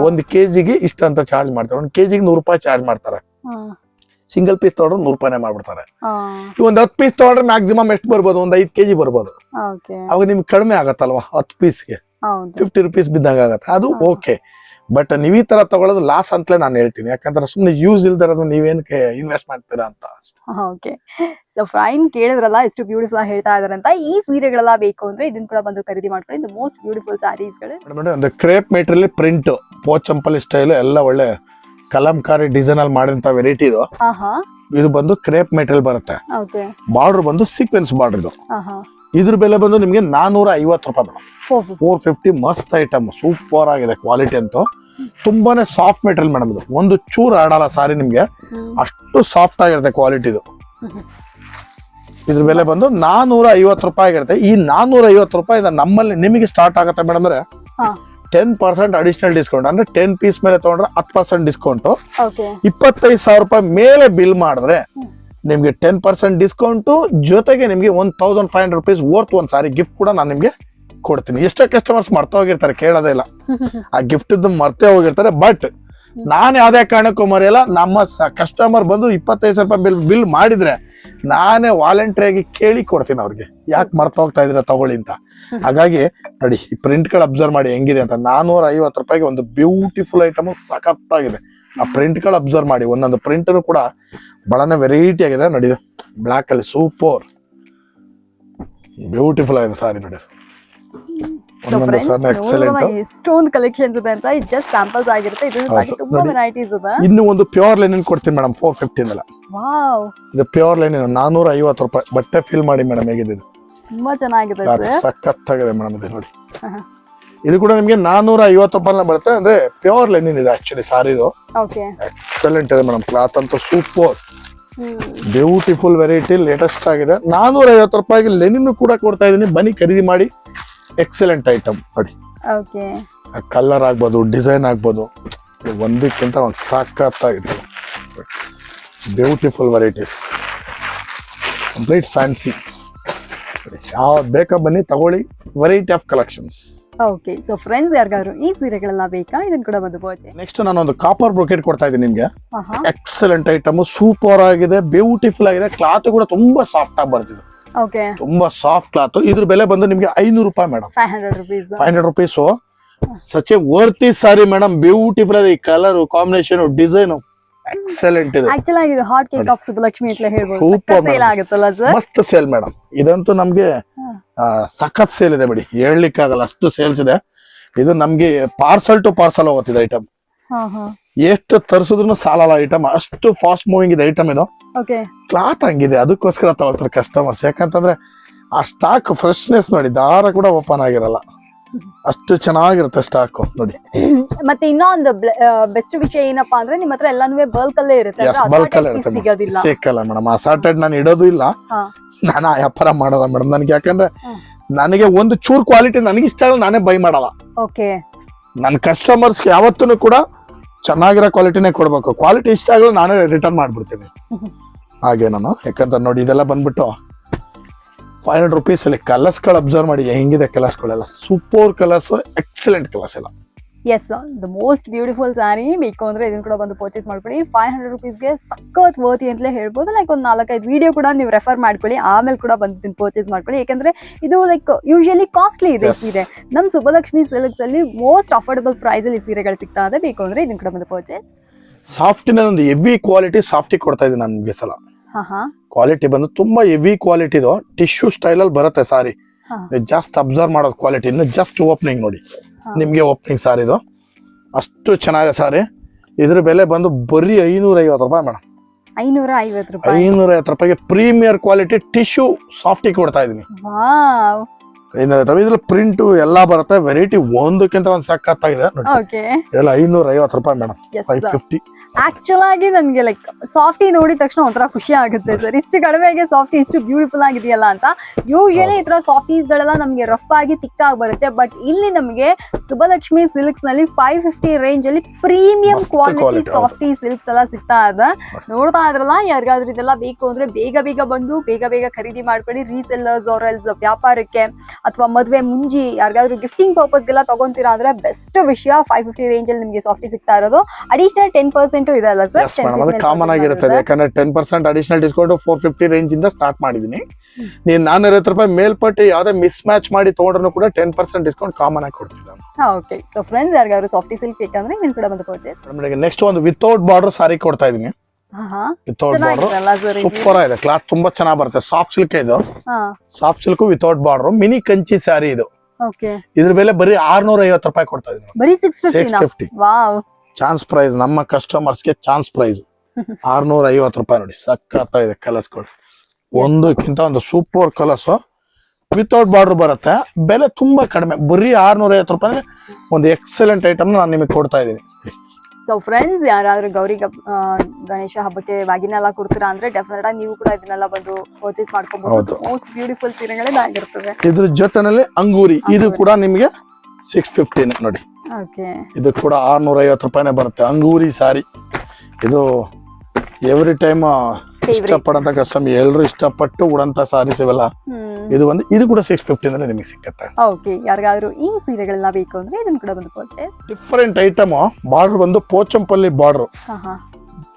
ಒಂದು ಕೆಜಿಗೆ ಇಷ್ಟ ಅಂತ ಚಾರ್ಜ್ ಮಾಡ್ತಾರೆ ಒಂದು ಕೆಜಿಗೆ ನೂರು ರೂಪಾಯಿ ಚಾರ್ಜ್ ಮಾಡ್ತಾರೆ. ಸಿಂಗಲ್ ಪೀಸ್ ತಗೊಂಡ್ರೆ ನೂರು ರೂಪಾಯಿನೇ ಮಾಡ್ಬಿಡ್ತಾರೆ. ಒಂದ್ ಹತ್ತು ಪೀಸ್ ತಗೊಂಡ್ರೆ ಮ್ಯಾಕ್ಸಿಮಮ್ ಎಷ್ಟು ಬರ್ಬೋದು? ಒಂದು ಐದ್ ಕೆಜಿ ಬರ್ಬೋದು. ಅವಾಗ ನಿಮ್ಗೆ ಕಡಿಮೆ ಆಗತ್ತಲ್ವಾ? ಹತ್ ಪೀಸ್ಗೆ ಫಿಫ್ಟಿ ರುಪೀಸ್ ಬಿದ್ದಂಗ ಆಗತ್ತೆ. ಅದು ಓಕೆ ಬಟ್ ನೀವ್ ಈ ತರ ತಗೊಳ್ಳೋದು ಲಾಸ್ ಅಂತಲೇ ನಾನು ಹೇಳ್ತೀನಿ. ಯಾಕಂದ್ರೆ ಸುಮ್ಮನೆ ಯೂಸ್ ಇಲ್ದಿರೋದು ನೀವೇನ್ ಇನ್ವೆಸ್ಟ್ ಮಾಡ್ತೀರಾ ಅಂತ ಓಕೆ ಸೊ ಫ್ರೈನ್ ಕೇಳಿದ್ರಲ್ಲ ಎಷ್ಟು ಬ್ಯೂಟಿಫುಲ್ ಆಗಿ ಹೇಳ್ತಾ ಇದಾರೆ ಅಂತ. ಈ ಸೀರೆಗಳೆಲ್ಲ ಬೇಕು ಅಂದ್ರೆ ಇದನ್ನ ಕೂಡ ಬಂದು ಖರೀದಿ ಮಾಡ್ಕೊಳ್ಳಿ. ಇದು ಮೋಸ್ಟ್ ಬ್ಯೂಟಿಫುಲ್ ಸ್ಯಾರೀಸ್ಗಳು ಒಂದು crepe material print Pochampally style ಎಲ್ಲ ಒಳ್ಳೆ ಕಲಂಕಾರಿ ಡಿಸೈನ್ ಅಲ್ಲಿ ಮಾಡಿದಂತ ವೆರೈಟಿ ಇದು. ಇದು ಬಂದು ಕ್ರೇಪ್ ಮೆಟೀರಿಯಲ್ ಬರುತ್ತೆ. ಬಾರ್ಡರ್ ಬಂದು ಸೀಕ್ವೆನ್ಸ್ ಬಾರ್ಡರ್ ಇದು. ಇದ್ರ ಬೆಲೆ ಬಂದು ನಿಮಗೆ ನಾನೂರ ಐವತ್ತು ರೂಪಾಯಿ ಮೇಡಮ್. ಫೋರ್ ಫಿಫ್ಟಿ ಮಸ್ತ್ ಐಟಮ್ ಸೂಪರ್ ಆಗಿದೆ ಕ್ವಾಲಿಟಿ ಅಂತೂ. ತುಂಬಾನೇ ಸಾಫ್ಟ್ ಮೆಟೀರಿಯಲ್ ಮೇಡಮ್ ಇದು. ಒಂದು ಚೂರು ಆಡಲ್ಲ ಸಾರಿ ನಿಮ್ಗೆ. ಅಷ್ಟು ಸಾಫ್ಟ್ ಆಗಿರುತ್ತೆ ಕ್ವಾಲಿಟಿ ಇದು. ಇದ್ರ ಬೆಲೆ ಬಂದು ನಾನೂರ ಐವತ್ತು ರೂಪಾಯಿ ಆಗಿರುತ್ತೆ. ಈ ನಾನೂರ ಐವತ್ತು ರೂಪಾಯಿ ನಮ್ಮಲ್ಲಿ ನಿಮಗೆ ಸ್ಟಾರ್ಟ್ ಆಗುತ್ತೆ madam ten percent additional discount ಅಂದ್ರೆ ಟೆನ್ ಪೀಸ್ ಮೇಲೆ ತಗೊಂಡ್ರೆ ಹತ್ತು ಪರ್ಸೆಂಟ್ ಡಿಸ್ಕೌಂಟ್ ಇಪ್ಪತ್ತೈದು ಸಾವಿರ ರೂಪಾಯಿ ಮೇಲೆ ಬಿಲ್ ಮಾಡಿದ್ರೆ ನಿಮಗೆ ಟೆನ್ ಪರ್ಸೆಂಟ್ ಡಿಸ್ಕೌಂಟು ಜೊತೆಗೆ ನಿಮಗೆ one thousand five hundred rupees worth ಒಂದ್ ಸಾರಿ ಗಿಫ್ಟ್ ಕೂಡ ನಾನು ನಿಮಗೆ ಕೊಡ್ತೀನಿ. ಎಷ್ಟೋ ಕಸ್ಟಮರ್ಸ್ ಮರ್ತ ಹೋಗಿರ್ತಾರೆ ಕೇಳೋದೇ ಇಲ್ಲ. ಆ ಗಿಫ್ಟ್ ಮರ್ತೇ ಹೋಗಿರ್ತಾರೆ ಬಟ್ ನಾನು ಯಾವುದೇ ಕಾರಣಕ್ಕೂ ಮರೆಯಲ್ಲ ನಮ್ಮ ಕಸ್ಟಮರ್ ಬಂದು ಇಪ್ಪತ್ತೈದು ಸಾವಿರ ರೂಪಾಯಿ ಬಿಲ್ ಬಿಲ್ ಮಾಡಿದ್ರೆ ನಾನೇ ವಾಲಂಟ್ರಿಯಾಗಿ ಕೇಳಿ ಕೊಡ್ತೀನಿ ಅವ್ರಿಗೆ. ಯಾಕೆ ಮರ್ತ ಹೋಗ್ತಾ ಇದ್ದೀರಾ ತಗೊಳ್ಳಿ ಅಂತ. ಹಾಗಾಗಿ ನೋಡಿ, ಈ ಪ್ರಿಂಟ್ಗಳು ಅಬ್ಸರ್ವ್ ಮಾಡಿ ಹೆಂಗಿದೆ ಅಂತ. ನಾನೂರ ಐವತ್ತು ರೂಪಾಯಿಗೆ ಒಂದು ಬ್ಯೂಟಿಫುಲ್ ಐಟಮ್ ಸಖತ್ತಾಗಿದೆ. ಆ ಪ್ರಿಂಟ್ಗಳು ಅಬ್ಸರ್ವ್ ಮಾಡಿ. ಒಂದೊಂದು ಪ್ರಿಂಟ್ ಕೂಡ ಬಹಳನೇ ವೆರೈಟಿ ಆಗಿದೆ. ನೋಡಿ ಬ್ಲ್ಯಾಕ್ ಅಲ್ಲಿ ಸೂಪರ್ ಬ್ಯೂಟಿಫುಲ್ ಆಗಿದೆ ಸಾರಿ ನೋಡಿ. ಎಷ್ಟೊಂದು ಕಲೆಕ್ಷನ್ಸ್ ಇದೆ ಅಂತ ಇದು ಜಸ್ಟ್ ಸ್ಯಾಂಪಲ್ಸ್ ಆಗಿರುತ್ತೆ. ಇದು ತುಂಬಾ. ವೆರೈಟೀಸ್ ಇದೆ ಇನ್ನು ಒಂದು ಪ್ಯೂರ್ ಲೈನಿನ್ ಕೊಡ್ತೀನಿ ಮೇಡಮ್ ಫೋರ್ ಫಿಫ್ಟಿನಲ್ಲ ವಾವ್ ಇದು ಪ್ಯೂರ್ ಲೈನ್ ನಾನೂರ ಐವತ್ತು ರೂಪಾಯಿ. ಬಟ್ಟೆ ಫಿಲ್ ಮಾಡಿ ಮೇಡಮ್ ಹೇಗಿದೆ ಇದು. ತುಂಬಾ ಚೆನ್ನಾಗಿದೆ ಸಖತ್ತಾಗಿದೆ ಮೇಡಮ್ ಇದು ನೋಡಿ. ಇದು ಕೂಡ ನಿಮಗೆ ನಾನೂರ ಐವತ್ತು ರೂಪಾಯಿ ಬರುತ್ತೆ. ಅಂದ್ರೆ ಪ್ಯೂರ್ ಲೈನಿನ್ ಇದೆ ಆಕ್ಚುಲಿ ಸಾರಿ ಇದು. ಓಕೆ ಎಕ್ಸಲೆಂಟ್ ಇದೆ ಮೇಡಮ್ ಕ್ಲಾತ್ ಅಂತ ಸೂಪರ್ ಬ್ಯೂಟಿಫುಲ್ ವೆರೈಟಿ ಲೇಟೆಸ್ಟ್ ಆಗಿದೆ. ನಾನೂರ ಐವತ್ತು ರೂಪಾಯಿಗೆ ಲೆನಿನ್ ಕೂಡ ಕೊಡ್ತಾ ಇದೀನಿ ಬನ್ನಿ ಖರೀದಿ ಮಾಡಿ. ಎಕ್ಸಲೆಂಟ್ ಐಟಮ್ ಅಡಿ ಓಕೆ ಕಲರ್ ಆಗ್ಬೋದು ಡಿಸೈನ್ ಆಗ್ಬೋದು. ಒಂದಕ್ಕಿಂತ ಒಂದು ಸಾಕಾಗಿದೆ ಬ್ಯೂಟಿಫುಲ್ ವೆರೈಟೀಸ್ ಕಂಪ್ಲೀಟ್ ಫ್ಯಾನ್ಸಿ ಯಾವ ಬೇಕಾ ಬನ್ನಿ ತಗೊಳ್ಳಿ. Variety of collections okay so friends ಯಾರಿಗಾದ್ರು ಈ ಸೀರೆಗಳೆಲ್ಲ ಬೇಕಾ? ಇದನ್ನ ಕೂಡ ಬಂದು ನೆಕ್ಸ್ಟ್ ನಾನು ಒಂದು ಕಾಪರ್ ಬ್ರೋಕೆಟ್ ಕೊಡ್ತಾ ಇದ್ದೀನಿ ನಿಮಗೆ. ಎಕ್ಸಲೆಂಟ್ ಐಟಮ್ ಸೂಪರ್ ಆಗಿದೆ ಬ್ಯೂಟಿಫುಲ್ ಆಗಿದೆ. ಕ್ಲಾತ್ ಕೂಡ ತುಂಬಾ ಸಾಫ್ಟ್ ಆಗಿ ಬರ್ತಿದೆ. ತುಂಬಾ ಸಾಫ್ಟ್ ಕ್ಲಾತ್ ಇದ್ರ ಬೆಲೆ ಬಂದು ನಿಮಗೆ ಐನೂರು ರೂಪಾಯಿ madam five hundred rupees five hundred rupees such a worthy sari madam beautiful ಅದೇ ಈ ಕಲರ್ ಕಾಂಬಿನೇಷನ್ ಡಿಸೈನ್ ಎಕ್ಸಲೆಂಟ್ ಇದೆ. ಆಕ್ಚುಲ್ ಇದು ಹಾಟ್ ಕೇಕ್ ಆಫ್ ಸುಬ್ಬಲಕ್ಷ್ಮಿ ಅಂತ ಹೇಳ್ಬೋದು. Super, ಸೇಲ್ ಆಗುತ್ತಲ್ಲ ಸರ್ ಮಸ್ತ್ ಸೇಲ್ ಮೇಡಮ್ ಇದಂತೂ ನಮ್ಗೆ ಸಖತ್ ಸೇಲ್ ಇದೆ ಬಿಡಿ. ಹೇಳಲಿಕ್ಕಾಗಲ್ಲ. ಅಷ್ಟು ಸೇಲ್ಸ್ ಇದೆ. ಇದು ನಮ್ಗೆ ಪಾರ್ಸಲ್ ಟು ಪಾರ್ಸಲ್ ಹೋಗುತ್ತಿದೆ ಐಟಮ್ ಎಷ್ಟು ತರಿಸಿದ್ರು ಸಾಲಲ್ಲ ಐಟಮ್ ಅಷ್ಟು ಫಾಸ್ಟ್ ಮೂವಿಂಗ್ ಇದೆ ಐಟಮ್ ಇದು. ಓಕೆ ಕ್ಲಾತ್ ಹಂಗಿದೆ ಅದಕ್ಕೋಸ್ಕರ ತಗೊಳ್ತಾರೆ ಕಸ್ಟಮರ್ಸ್ ಯಾಕಂತಂದ್ರೆ ಆ ಸ್ಟಾಕ್ ಫ್ರೆಶ್ನೆಸ್ ನೋಡಿ ದಾರ ಕೂಡ ಓಪನ್ ಆಗಿರಲ್ಲ. ಅಷ್ಟು ಚೆನ್ನಾಗಿರುತ್ತೆ ಸ್ಟಾಕ್ ನೋಡಿ. ಮತ್ತೆ ಇನ್ನೊಂದು ಬೆಸ್ಟ್ ವಿಷಯ ಏನಪ್ಪಾ ಅಂದ್ರೆ ನಿಮ್ಮ ಹತ್ರ ಎಲ್ಲಾನು ಬಲ್ಕ್ ಅಲ್ಲೇ ಇರುತ್ತೆ. ಬಲ್ಕ್ ಅಲ್ಲೇ ಇರುತ್ತೆ ಸಿಕ್ಕಲ್ಲ ಮೇಡಮ್ ಅಸಾರ್ಟೆಡ್ ನಾನು ಇಡೋದು ಇಲ್ಲ. ನಾನು ಆ ವ್ಯಾಪಾರ ಮಾಡೋದ ಮೇಡಮ್ ನನಗೆ ಯಾಕಂದ್ರೆ ನನಗೆ ಒಂದು ಚೂರ್ ಕ್ವಾಲಿಟಿ ನನಗೆ ಇಷ್ಟ ಆಗಲ್ಲ ನಾನೇ ಬೈ ಮಾಡಲ್ಲ. ಓಕೆ ನನ್ನ ಕಸ್ಟಮರ್ಸ್ಗೆ ಯಾವತ್ತೂ ಕೂಡ ಚೆನ್ನಾಗಿರೋ ಕ್ವಾಲಿಟಿನೇ ಕೊಡ್ಬೇಕು. ಕ್ವಾಲಿಟಿ ಇಷ್ಟ ಆಗಲ್ಲ ನಾನು ರಿಟರ್ನ್ ಮಾಡ್ಬಿಡ್ತೀನಿ. ಹಾಗೆ ನಾನು. ಯಾಕಂತ ನೋಡಿ ಇದೆಲ್ಲ ಬಂದ್ಬಿಟ್ಟು ಫೈವ್ ಹಂಡ್ರೆಡ್ ರುಪೀಸ್ ಅಲ್ಲಿ ಕಲರ್ಸ್ಗಳು ಅಬ್ಸರ್ವ್ ಮಾಡಿ ಹೆಂಗಿದೆ ಕಲರ್ಸ್ಗಳೆಲ್ಲ ಸೂಪರ್ ಕಲರ್ಸ್ ಎಕ್ಸಲೆಂಟ್ ಕಲರ್ಸ್ ಎಲ್ಲ. Yes the most beautiful sari ಬೇಕು ಅಂದರೆ ಇದನ್ನ ಕೂಡ ಬಂದು ಪರ್ಚೇಸ್ ಮಾಡ್ಕೊಳ್ಳಿ. ಫೈವ್ ಹಂಡ್ರೆಡ್ ರುಪೀಸ್ಗೆ ಸಖತ್ ವರ್ತಿ ಅಂತಲೇ ಹೇಳ್ಬೋದು. ಲೈಕ್ ಒಂದು ನಾಲ್ಕೈದು ವಿಡಿಯೋ ಕೂಡ ನೀವು ರೆಫರ್ ಮಾಡ್ಕೊಳ್ಳಿ. ಆಮೇಲೆ ಕೂಡ ಬಂದು ಇದನ್ನು ಪರ್ಚೇಸ್ ಮಾಡ್ಕೊಳ್ಳಿ. ಯಾಕಂದ್ರೆ ಇದು ಲೈಕ್ ಯೂಶಲಿ ಕಾಸ್ಟ್ಲಿ ಇದೆ. ಸೀರೆ. ನಮ್ಮ ಸುಬ್ಬಲಕ್ಷ್ಮಿ ಸಿಲ್ಕ್ಸ್ ಅಲ್ಲಿ ಮೋಸ್ಟ್ ಅಫೋರ್ಡಬಲ್ ಪ್ರೈಸ್ ಅಲ್ಲಿ ಸೀರೆಗಳು ಸಿಗ್ತಾ ಇದೆ. ಬೇಕು ಅಂದರೆ ಇದನ್ನು ಕೂಡ ಬಂದು ಪರ್ಚೇಸ್ ಸಾಫ್ಟಿನ ಒಂದು ಹೆವಿ ಕ್ವಾಲಿಟಿ ಸಾಫ್ಟಿ ಕೊಡ್ತಾ ಇದೆ ನಾನು ನಿಮಗೆ ಸಲ. ಕ್ವಾಲಿಟಿ ಬಂದು ತುಂಬಾ ಹೆವಿ ಕ್ವಾಲಿಟಿದು ಟಿಶ್ಯೂ ಸ್ಟೈಲಲ್ಲಿ ಬರುತ್ತೆ ಸಾರಿ. ಜಸ್ಟ್ ಅಬ್ಸರ್ವ್ ಮಾಡೋದು ಕ್ವಾಲಿಟಿ ಇನ್ನು ಜಸ್ಟ್ ಓಪನಿಂಗ್ ನೋಡಿ. ನಿಮಗೆ ಓಪನಿಂಗ್ ಸಾರಿ ಇದು. ಅಷ್ಟು ಚೆನ್ನಾಗಿದೆ ಸಾರಿ. ಇದ್ರ ಬೆಲೆ ಬಂದು ಬರೀ ಐನೂರ ಐವತ್ತು ರೂಪಾಯಿ ಮೇಡಮ್ ಐನೂರ ಐವತ್ತು ರೂಪಾಯಿ. ಐನೂರ ಐವತ್ತು ರೂಪಾಯಿಗೆ ಪ್ರೀಮಿಯರ್ ಕ್ವಾಲಿಟಿ ಟಿಶ್ಯೂ ಸಾಫ್ಟಿ ಕೊಡ್ತಾ ಇದೀನಿ ಇದ್ರಲ್ಲಿ ಪ್ರಿಂಟ್ ಎಲ್ಲ ಬರುತ್ತೆ. ವೆರೈಟಿ ಒಂದಕ್ಕಿಂತ ಒಂದ್ ಸಖತ್ತಾಗಿದೆ ನೋಡಿ. ಓಕೆ ಇದೆಲ್ಲ ಐನೂರ ಐವತ್ತು ರೂಪಾಯಿ ಮೇಡಮ್. ಫೈವ್ ಫಿಫ್ಟಿ ಆಕ್ಚುಲ್ ಆಗಿ ನನ್ಗೆ ಲೈಕ್ ಸಾಫ್ಟಿ ನೋಡಿದ ತಕ್ಷಣ ಒಂಥರ ಖುಷಿ ಆಗುತ್ತೆ ಸರ್ ಇಷ್ಟು ಕಡಿಮೆಗೆ ಸಾಫ್ಟಿ ಇಷ್ಟು ಬ್ಯೂಟಿಫುಲ್ ಆಗಿದೆಯಲ್ಲ ಅಂತ. ಯೂಶಲಿ ಈ ತರ ಸಾಫ್ಟೀಸ್ ಗಳೆಲ್ಲ ನಮ್ಗೆ ರಫ್ ಆಗಿ ತಿಕ್ಕ ಆಗಿ ಬರುತ್ತೆ. ಬಟ್ ಇಲ್ಲಿ ನಮಗೆ ಸುಬಲಕ್ಷ್ಮಿ ಸಿಲ್ಕ್ಸ್ನಲ್ಲಿ ಫೈವ್ ಫಿಫ್ಟಿ ರೇಂಜ್ ಅಲ್ಲಿ ಪ್ರೀಮಿಯಂ ಕ್ವಾಲಿಟಿ ಸಾಫ್ಟಿ ಸಿಲ್ಕ್ಸ್ ಎಲ್ಲ ಸಿಗ್ತಾ ಇದೆ. ನೋಡ್ತಾ ಇದ್ರಲ್ಲ ಯಾರಿಗಾದ್ರೂ ಇದೆಲ್ಲ ಬೇಕು ಅಂದ್ರೆ ಬೇಗ ಬೇಗ ಬಂದು ಬೇಗ ಬೇಗ ಖರೀದಿ ಮಾಡ್ಕೊಳ್ಳಿ. ರೀಸೆಲ್ಲರ್ಸ್ ಎಲ್ಸ್ ವ್ಯಾಪಾರಕ್ಕೆ. ಅಥವಾ ಮದುವೆ ಮುಂಜಿ ಯಾರಿಗಾದ್ರೂ ಗಿಫ್ಟಿಂಗ್ ಪರ್ಪಸ್ಗೆಲ್ಲ ತಗೊಂತೀರಾ ಅಂದ್ರೆ ಬೆಸ್ಟ್ ವಿಷಯ ಫೈವ್ ಫಿಫ್ಟಿ ರೇಂಜ್ ಅಲ್ಲಿ ನಿಮಗೆ ಸಾಫ್ಟಿ ಸಿಗ್ತಾ ಇರೋದು. ಅಡಿಷನಲ್ ಟೆನ್ ಪರ್ಸೆಂಟ್ ಇದೆ ಅಲ್ಲ ಸರ್ ಅದು ಕಾಮನ್ ಆಗಿರುತ್ತೆ. ಯಾಕಂದ್ರೆ ten percent additional discount four fifty range ಇಂದ ಸ್ಟಾರ್ಟ್ ಮಾಡಿದೀನಿ. ನೀನ್ ನಾನ್ನೂರೈವತ್ತು ರೂಪಾಯಿ ಮೇಲ್ಪಟ್ಟು ಯಾವ್ದೇ ಮಿಸ್ ಮ್ಯಾಚ್ ಮಾಡಿ ತಗೊಂಡ್ರು ಕೂಡ ಟೆನ್ ಪರ್ಸೆಂಟ್ ಡಿಸ್ಕೌಂಟ್ ಕಾಮನ್ ಆಗಿ ಕೊಡ್ತೀನಿ ಓಕೆ ಸೊ ಫ್ರೆಂಡ್ಸ್ ಯಾರಿಗಾದ್ರು ಸಾಫ್ಟಿ ಸಿಲ್ಕ್ ಬೇಕಂದ್ರೆ ನಿಮ್ ಕೂಡ ಬಂದು ಕೊಡ್ತೀವಿ ನೆಕ್ಸ್ಟ್ ಒಂದು ವಿತೌಟ್ ಬಾರ್ಡರ್ ಸಾರಿ ಕೊಡ್ತಾ ಇದೀನಿ ವಿತೌಟ್ ಬಾರ್ಡರ್ ಸೂಪರ್ ಇದೆ ಕ್ಲಾತ್ ತುಂಬಾ ಚೆನ್ನಾಗಿ ಬರುತ್ತೆ. ಸಾಫ್ಟ್ ಸಿಲ್ಕ್ ಇದು. Soft silk without border mini Kanchi sari ಇದು. ಇದ್ರ ಬೆಲೆ ಬರೀ ಆರ್ನೂರ ಐವತ್ತು ರೂಪಾಯಿ ಕೊಡ್ತಾ ಫಿಫ್ಟಿ ಚಾನ್ಸ್ ಪ್ರೈಸ್ ನಮ್ಮ ಕಸ್ಟಮರ್ಸ್ಗೆ ಚಾನ್ಸ್ ಪ್ರೈಸ್ ಆರ್ನೂರ ಐವತ್ತು ರೂಪಾಯಿ ನೋಡಿ. ಸಖತ್ ಇದೆ ಕಲರ್ಸ್ ಕೊಡಿ. ಒಂದಕ್ಕಿಂತ ಒಂದು ಸೂಪರ್ ಕಲರ್ಸ್ ವಿತೌಟ್ ಬಾರ್ಡರ್ ಬರುತ್ತೆ. ಬೆಲೆ ತುಂಬಾ ಕಡಿಮೆ. ಬರೀ ಆರ್ನೂರ ಐವತ್ತು ರೂಪಾಯಿ ಒಂದು ಎಕ್ಸಲೆಂಟ್ ಐಟಮ್ ನಾನು ನಿಮಗೆ ಕೊಡ್ತಾ ಇದ್ದೀನಿ. ಸೊ ಫ್ರೆಂಡ್ಸ್ ಯಾರಾದ್ರೂ ಗೌರಿ ಗಣೇಶ ಹಬ್ಬಕ್ಕೆ ವಾಗಿನೆಲ್ಲ ಕೊಡ್ತೀರಾ ಅಂದ್ರೆ ಡೆಫಿನೆಟ್ ಆಗಿ ನೀವು ಕೂಡ ಇದನ್ನೆಲ್ಲ ಬಂದು ಪರ್ಚೇಸ್ ಮಾಡ್ಕೋಬಹುದು ಹೌದು. ಮೋಸ್ಟ್ ಬ್ಯೂಟಿಫುಲ್ ಸೀರೆಗಳೇ ಆಗಿರ್ತದೆ ಇದ್ರ ಜೊತೆನಲ್ಲಿ ಅಂಗೂರಿ ಇದು ಕೂಡ ನಿಮಗೆ ಸಿಕ್ಸ್ ಫಿಫ್ಟಿನೇ ನೋಡಿ. ಓಕೆ ಇದು ಕೂಡ ಆರ್ನೂರ ಐವತ್ತು ರೂಪಾಯಿನೇ ಬರುತ್ತೆ. ಅಂಗೂರಿ ಸಾರಿ. ಇದು ಎವ್ರಿ ಟೈಮ್ ಇಷ್ಟಪಡಂತ ಕಸ್ಟಮರ್ ಎಲ್ಲರೂ ಇಷ್ಟಪಟ್ಟು ಉಡಂತ ಸಾರೀಸ್ ಇವೆಲ್ಲ ಇದು ಒಂದು ಇದು ಕೂಡ ಸಿಕ್ಸ್ ಫಿಫ್ಟಿನಲ್ಲಿ ನಿಮಗೆ ಸಿಕ್ಕತ್ತೆ. ಓಕೆ ಯಾರಿಗಾದ್ರೂ ಈ ಸೀರೆಗಳನ್ನ ಬೇಕು ಅಂದ್ರೆ ಇದನ್ನ ಕೂಡ ಬಂದು ಪರ್ಚೇಸ್ ಡಿಫರೆಂಟ್ ಐಟಮ್ ಬಾರ್ಡರ್ ಬಂದು Pochampally border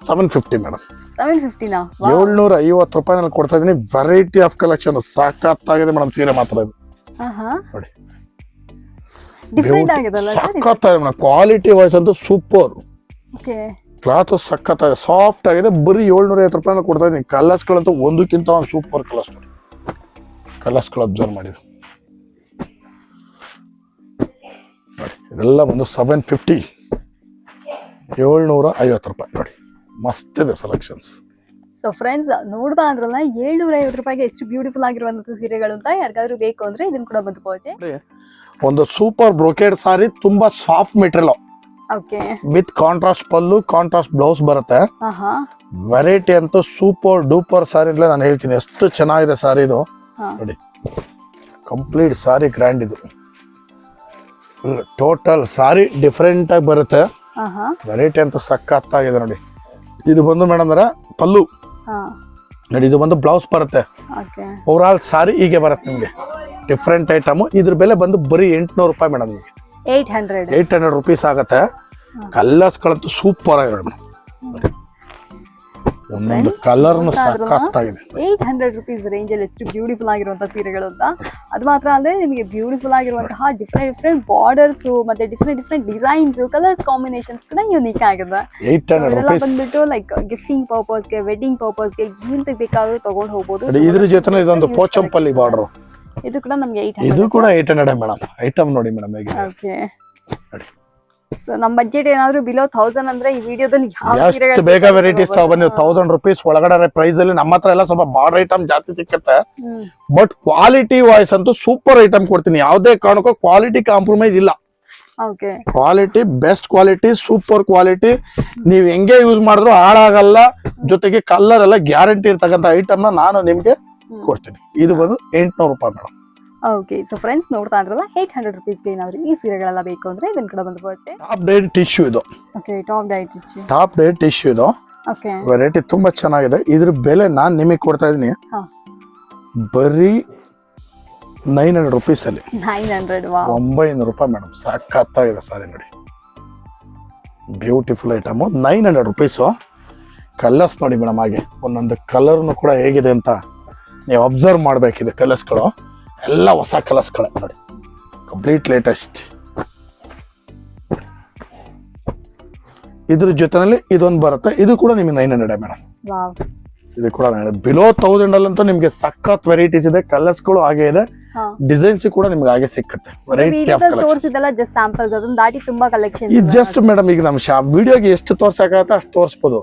seven fifty madam seven ಫಿಫ್ಟಿನಾ ಏಳ್ನೂರ ಐವತ್ತು ರೂಪಾಯಿನಲ್ಲಿ ಕೊಡ್ತಾ ಇದೀನಿ. ವೆರೈಟಿ ಆಫ್ ಕಲೆಕ್ಷನ್ ಸಾಕಾಗಿದೆ ಮೇಡಮ್ ಸೀರೆ ಮಾತ್ರ ಇದು. ನೋಡಿ. ಸಖತ್ತಾಗಿದೆ ಮೇಡಮ್ ಕ್ವಾಲಿಟಿ ವೈಸ್ ಅಂತೂ ಸೂಪರ್ ಓಕೆ ಕ್ಲಾತ್ ಸಖತ್ತಾಗಿದೆ ಸಾಫ್ಟ್ ಆಗಿದೆ. ಬರೀ ಏಳ್ನೂರ ಐವತ್ತು ರೂಪಾಯಿನ ಕೊಡ್ತಾ ಇದೀನಿ ಕಲರ್ಸ್ಗಳಂತೂ ಒಂದಕ್ಕಿಂತ ಒಂದು ಸೂಪರ್ ಕಲರ್ಸ್ ನೋಡಿ ಕಲರ್ಸ್ಗಳು ಅಬ್ಸರ್ವ್ ಮಾಡಿದ್ರು ನೋಡಿ ಇದೆಲ್ಲ ಬಂದು ಸೆವೆನ್ ಫಿಫ್ಟಿ ಏಳ್ನೂರ ಐವತ್ತು ರೂಪಾಯಿ. ನೋಡಿ ಮಸ್ತ್ ಇದೆ ಸೆಲೆಕ್ಷನ್ಸ್ ಸೊ ಫ್ರೆಂಡ್ಸ್ ನೋಡ್ಬಾ ಅಂದ್ರಲ್ಲ ಏಳ್ನೂರ ಐವತ್ತು ರೂಪಾಯಿಗೆ ಎಷ್ಟು ಬ್ಯೂಟಿಫುಲ್ ಆಗಿರುವಂತಹ ಸೀರೆಗಳು ಅಂತ ಯಾರಿಗಾದ್ರೂ ಬೇಕು ಅಂದ್ರೆ ಇದನ್ನ ಕೂಡ ಬಂದು ಒಂದು ಸೂಪರ್ ಬ್ರೋಕೆಡ್ ಸಾರಿ ತುಂಬಾ soft material with contrast pallu contrast blouse ಬರುತ್ತೆ. ವೆರೈಟಿ ಅಂತೂ ಸೂಪರ್ ಡೂಪರ್ ಸಾರಿ ಅಂತಲೇ ನಾನು ಹೇಳ್ತೀನಿ. ಎಷ್ಟು ಚೆನ್ನಾಗಿದೆ ಸಾರಿ ಇದು. ನೋಡಿ. ಕಂಪ್ಲೀಟ್ ಸಾರಿ ಗ್ರ್ಯಾಂಡ್ ಇದು. ಟೋಟಲ್ ಸಾರಿ ಡಿಫ್ರೆಂಟ್ ಆಗಿ ಬರುತ್ತೆ. ವೆರೈಟಿ ಅಂತೂ ಸಖತ್ತಾಗಿದೆ ನೋಡಿ. ಇದು ಬಂದು ಮೇಡಮ್ ಅಂದ್ರೆ ಪಲ್ಲು. ನೋಡಿ ಇದು ಬಂದು ಬ್ಲೌಸ್ ಬರುತ್ತೆ. ಓವರ್ ಆಲ್ ಸಾರಿ ಹೀಗೆ ಬರುತ್ತೆ ನಿಮಗೆ. ಡಿಫ್ರೆಂಟ್ ಐಟಮು ಇದ್ರ ಬೆಲೆ ಬಂದು ಬರೀ ಎಂಟುನೂರು ರೂಪಾಯಿ ಮೇಡಮ್ ನಿಮಗೆ. Eight hundred eight hundred rupees ಆಗುತ್ತೆ. ಕಲರ್ಸ್ಗಳಂತೂ ಸೂಪರ್ ಆಗಿದೆ ಒಂದೊಂದು ಕಲರ್ನು ಸಖತ್ತಾಗಿದೆ ಏಯ್ಟ್ ಹಂಡ್ರೆಡ್ ರುಪೀಸ್ ರೇಂಜ್ ಅಲ್ಲಿ ಎಷ್ಟು ಬ್ಯೂಟಿಫುಲ್ ಆಗಿರುವಂತಹ ಸೀರೆಗಳು ಅಂತ. ಅದು ಮಾತ್ರ ಅಲ್ಲದೆ ನಿಮಗೆ ಬ್ಯೂಟಿಫುಲ್ ಆಗಿರುವಂತಹ ಡಿಫ್ರೆಂಟ್ ಡಿಫ್ರೆಂಟ್ ಬಾರ್ಡರ್ಸ್ ಮತ್ತೆ different different designs colours combinations ಕೂಡ ಯುನೀಕ್ ಆಗಿದೆ ಅದೆಲ್ಲ ಬಂದ್ಬಿಟ್ಟು ಲೈಕ್ ಗಿಫ್ಟಿಂಗ್ ಪರ್ಪಸ್ಗೆ ವೆಡ್ಡಿಂಗ್ ಪರ್ಪಸ್ಗೆ ಎಂತ ಬೇಕಾದ್ರೂ ತಗೊಂಡು ಹೋಗ್ಬೋದು. ಇದ್ರ ಜೊತೆ ಇದೊಂದು ಪೋಚಂಪಲ್ಲಿ ಬಾರ್ಡರ್ ಇದು ಕೂಡ ನಮಗೆ 800 ಇದು ಕೂಡ ಏಯ್ಟ್ ಹಂಡ್ರೆಡ್ ಮೇಡಮ್. ಐಟಮ್ ನೋಡಿ ಮೇಡಮ್ ಹೇಗೆ ಓಕೆ ನೋಡಿ. ಸೊ ನಮ್ಮ ಬಜೆಟ್ ಏನಾದರೂ ಬಿಲೋ 1000 ಅಂದ್ರೆ ಈ ವಿಡಿಯೋದಲ್ಲಿ ಯಾವ ಎಷ್ಟು ಬೇಗ ವೆರೈಟೀಸ್ ತಗೋಬೋದು. ಬಂದಿವೆ ತೌಸಂಡ್ ರುಪೀಸ್ ಒಳಗಡೆ ಪ್ರೈಸ್ ಅಲ್ಲಿ ನಮ್ಮ ಹತ್ರ ಎಲ್ಲ ಸ್ವಲ್ಪ ಬಾರ್ಡರ್ ಐಟಮ್ ಜಾಸ್ತಿ ಸಿಕ್ಕತ್ತೆ. ಬಟ್ ಕ್ವಾಲಿಟಿ ವಾಯ್ಸ್ ಅಂತೂ ಸೂಪರ್ ಐಟಮ್ ಕೊಡ್ತೀನಿ. ಯಾವುದೇ ಕಾರಣಕ್ಕೂ ಕ್ವಾಲಿಟಿ ಕಾಂಪ್ರಮೈಸ್ ಇಲ್ಲ. Okay quality best quality super quality ನೀವು ಹೆಂಗೆ ಯೂಸ್ ಮಾಡಿದ್ರು ಹಾಳಾಗಲ್ಲ. ಜೊತೆಗೆ ಕಲರ್ ಎಲ್ಲ ಗ್ಯಾರಂಟಿ ಇರ್ತಕ್ಕಂಥ ಐಟಮ್ನ ನಾನು ನಿಮ್ಗೆ. ಕೊಡ್ತೀನಿ. ಇದು ಬಂದು ಎಂಟ್ನೂರು ರೂಪಾಯಿ ಮೇಡಮ್. ಓಕೆ ಸೊ ಫ್ರೆಂಡ್ಸ್ ನೋಡ್ತಾ ಇದ್ರಲ್ಲ ಏಟ್ ಹಂಡ್ರೆಡ್ ರುಪೀಸ್ಗೆ ಏನಾದ್ರು ಈ ಸೀರೆಗಳೆಲ್ಲ ಬೇಕು ಅಂದ್ರೆ ಇದನ್ನ ಕೂಡ ಬಂದು ಬರುತ್ತೆ ಟಾಪ್ ಡೈಟ್ ಟಿಶ್ಯೂ ಇದು. Okay top dyed tissue top dyed tissue ಇದು. ಓಕೆ ವೆರೈಟಿ ತುಂಬಾ ಚೆನ್ನಾಗಿದೆ. ಇದ್ರ ಬೆಲೆ ನಾನು ನಿಮಗೆ ಕೊಡ್ತಾ ಇದೀನಿ ಹಾ. ಬರೀ ನೈನ್ ಹಂಡ್ರೆಡ್ ರುಪೀಸ್ ಅಲ್ಲಿ. ನೈನ್ ಹಂಡ್ರೆಡ್ ವಾ ಒಂಬೈನೂರು ರೂಪಾಯಿ ಮೇಡಮ್. ಸಕ್ಕತ್ತಾಗಿದೆ ಸಾರಿ ನೋಡಿ. Beautiful item nine hundred rupees colours ನೋಡಿ ಮೇಡಮ್ ಹಾಗೆ. ಒಂದೊಂದು ಕಲರ್ನು ಕೂಡ ಹೇಗಿದೆ ಅಂತ. ನೀವು ಅಬ್ಸರ್ವ್ ಮಾಡಬೇಕಿದೆ ಕಲರ್ಸ್ಗಳು. ಎಲ್ಲ ಹೊಸ ಕಲಸ್ಗಳೇ ನೋಡಿ. ಕಂಪ್ಲೀಟ್ ಲೇಟೆಸ್ಟ್ ಇದ್ರ ಜೊತೆನಲ್ಲಿ ಇದೊಂದು ಬರುತ್ತೆ. ಇದು ಕೂಡ ನಿಮಗೆ ನೈನ್ ಹಂಡ್ರೆಡ್ ಮೇಡಮ್ ಇದು ಕೂಡ ಬಿಲೋ ತೌಸಂಡ್ ಅಲ್ಲಂತೂ ನಿಮ್ಗೆ ಸಖತ್ ವೆರೈಟೀಸ್ ಇದೆ. ಕಲರ್ಸ್ಗಳು ಹಾಗೆ ಇದೆ. ಡಿಸೈನ್ಸ್ ಕೂಡ ನಿಮ್ಗೆ ಹಾಗೆ ಸಿಕ್ಕತ್ತೆ. ವೆರೈಟಿ ಆಫ್ ತೋರಿಸಿದಲ್ಲ ಜಸ್ಟ್ ಸ್ಯಾಂಪಲ್ಸ್ ಅದನ್ನ ದಾಟಿ ತುಂಬಾ ಕಲೆಕ್ಷನ್ ಇದು ಜಸ್ಟ್ ಮೇಡಮ್ ಈಗ ನಮ್ಮ ಶಾಪ್ ವಿಡಿಯೋಗೆ ಎಷ್ಟು ತೋರ್ಸಕ್ಕಾಗತ್ತೆ ಅಷ್ಟು ತೋರಿಸ್ಬೋದು.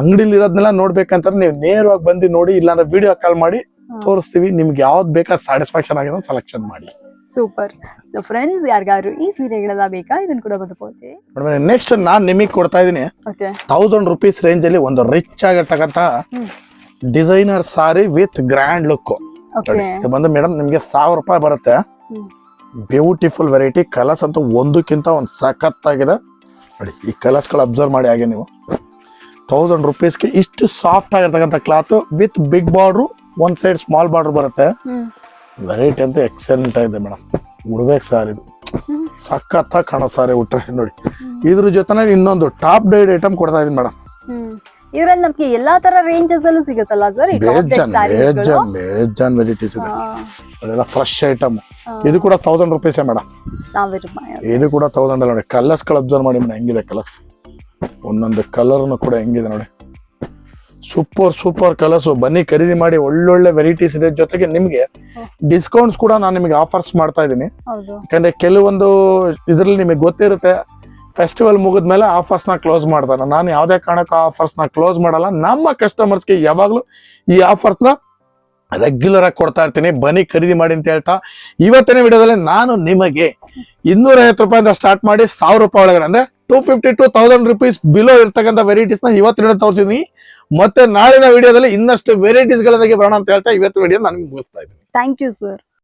ಅಂಗಡಿಲಿ ಇರೋದನ್ನೆಲ್ಲ ನೋಡ್ಬೇಕಂತಾರೆ ನೀವು ನೇರವಾಗಿ ಬಂದು ನೋಡಿ ಇಲ್ಲಾಂದ್ರೆ ವಿಡಿಯೋ ಕಾಲ್ ಮಾಡಿ ತೋರಿಸ್ತೀವಿ. ನಿಮ್ಗೆ ಯಾವ್ದು ಬೇಕಾ ಸ್ಯಾಟಿಸ್ಫ್ಯಾಕ್ಷನ್ ಆಗಿದೆ ಸೆಲೆಕ್ಷನ್ ಮಾಡಿ. ಸೂಪರ್ ಸೊ ಫ್ರೆಂಡ್ಸ್ ಯಾರಿಗಾದ್ರು ಈ ಸೀರೆಗಳೆಲ್ಲ ಬೇಕಾ? ಇದನ್ನ ಕೂಡ ಬಂದ್ಕೋತೀವಿ ಮೇಡಮ್ ನೆಕ್ಸ್ಟ್ ನಾನ್ ನಿಮಗೆ ಕೊಡ್ತಾ ಇದೀನಿ. ಓಕೆ ತೌಸಂಡ್ ರುಪೀಸ್ ರೇಂಜ್ ಅಲ್ಲಿ ಒಂದು ರಿಚ್ ಆಗಿರ್ತಕ್ಕಂಥ designer sari with grand look ಇದು ಬಂದು ಮೇಡಮ್ ನಿಮ್ಗೆ ಸಾವಿರ ರೂಪಾಯಿ ಬರುತ್ತೆ. ಬ್ಯೂಟಿಫುಲ್ ವೆರೈಟಿ ಕಲರ್ಸ್ ಅಂತೂ ಒಂದಕ್ಕಿಂತ ಒಂದು ಸಖತ್ತಾಗಿದೆ. ನೋಡಿ ಈ ಕಲರ್ಸ್ಗಳು ಅಬ್ಸರ್ವ್ ಮಾಡಿ ಹಾಗೆ ನೀವು. ತೌಸಂಡ್ ರುಪೀಸ್ಗೆ ಇಷ್ಟು ಸಾಫ್ಟ್ ಆಗಿರ್ತಕ್ಕಂಥ ಕ್ಲಾತ್ ವಿತ್ ಬಿಗ್ ಬಾರ್ಡ್ರು ಒಂದು ಸೈಡ್ ಸ್ಮಾಲ್ ಬಾರ್ಡ್ರು ಬರುತ್ತೆ. ವೆರೈಟಿ ಅಂತೂ ಎಕ್ಸಲೆಂಟ್ ಆಗಿದೆ ಮೇಡಮ್. ಉಡ್ಬೇಕು ಸರ್ ಇದು. ಸಖತ್ತಾಗಿ ಕಾಣೋ ಸಾರಿ ಉಟ್ರೆ ನೋಡಿ. ಇದ್ರ ಜೊತೆ ಇನ್ನೊಂದು ಟಾಪ್ ಡೈಡ್ ಐಟಮ್ ಕೊಡ್ತಾ ಇದೀನಿ ಮೇಡಮ್. ಇದ್ರಲ್ಲಿ ನಮ್ಗೆ ಎಲ್ಲಾ ತರ ರೇಂಜಸ್ ಅಲ್ಲೂ ಸಿಗುತ್ತಲ್ಲ ಸರ್ ಬೇಜಾನ್ ಬೇಜಾನ್ ಬೇಜಾನ್ ವೆರೈಟೀಸ್ ಇದೆ. ಅದೆಲ್ಲ ಫ್ರೆಶ್ ಐಟಮ್ ಇದು ಕೂಡ ತೌಸಂಡ್ ರುಪೀಸೇ ಮೇಡಮ್ ಇದು ಕೂಡ ತೌಸಂಡ್ ಅಲ್ಲ ನೋಡಿ. ಕಲರ್ಸ್ಗಳು ಅಬ್ಸರ್ವ್ ಮಾಡಿ ಮೇಡಮ್ ಹೆಂಗಿದೆ ಕಲರ್ಸ್ ಒಂದೊಂದು ಕಲರ್ನು ಕೂಡ ಹೆಂಗಿದೆ ನೋಡಿ. ಸೂಪರ್ ಸೂಪರ್ ಕಲರ್ಸ್ ಬನ್ನಿ ಖರೀದಿ ಮಾಡಿ ಒಳ್ಳೊಳ್ಳೆ ವೆರೈಟೀಸ್ ಇದೆ. ಜೊತೆಗೆ ನಿಮಗೆ ಡಿಸ್ಕೌಂಟ್ಸ್ ಕೂಡ ನಾನು ನಿಮಗೆ ಆಫರ್ಸ್ ಮಾಡ್ತಾ ಇದ್ದೀನಿ. ಯಾಕಂದ್ರೆ ಕೆಲವೊಂದು ಇದರಲ್ಲಿ ನಿಮಗೆ ಗೊತ್ತಿರುತ್ತೆ. ಫೆಸ್ಟಿವಲ್ ಮುಗಿದ್ಮೇಲೆ ಆಫರ್ಸ್ನ ಕ್ಲೋಸ್ ಮಾಡ್ತಾರೆ ನಾನು ಯಾವುದೇ ಕಾರಣಕ್ಕೂ ಆಫರ್ಸ್ನ ಕ್ಲೋಸ್ ಮಾಡಲ್ಲ. ನಮ್ಮ ಕಸ್ಟಮರ್ಸ್ಗೆ ಯಾವಾಗಲೂ ಈ ಆಫರ್ಸ್ನ ರೆಗ್ಯುಲರ್ ಆಗಿ ಕೊಡ್ತಾ ಇರ್ತೀನಿ. ಬನ್ನಿ, ಖರೀದಿ ಮಾಡಿ ಅಂತ ಹೇಳ್ತಾ. ಇವತ್ತಿನ ವಿಡಿಯೋದಲ್ಲಿ ನಾನು ನಿಮಗೆ ಇನ್ನೂರ ಐವತ್ತು ರೂಪಾಯಿಂದ ಸ್ಟಾರ್ಟ್ ಮಾಡಿ ಸಾವಿರ ರೂಪಾಯಿ ಒಳಗಡೆ, ಅಂದ್ರೆ two fifty to thousand rupees below ಇರ್ತಕ್ಕಂಥ ವೆರೈಟೀಸ್ನ ಇವತ್ತಿನ ತೋರಿಸಿದೀನಿ ಮತ್ತೆ ನಾಳಿನ ವಿಡಿಯೋದಲ್ಲಿ ಇನ್ನಷ್ಟು ವೆರೈಟೀಸ್ಗಳ ಬರೋಣ ಅಂತ ಹೇಳ್ತಾ ಇವತ್ತು ವಿಡಿಯೋ ನಾನು ಮುಗಿಸ್ತಾ ಇದ್ದೀನಿ. Thank you sir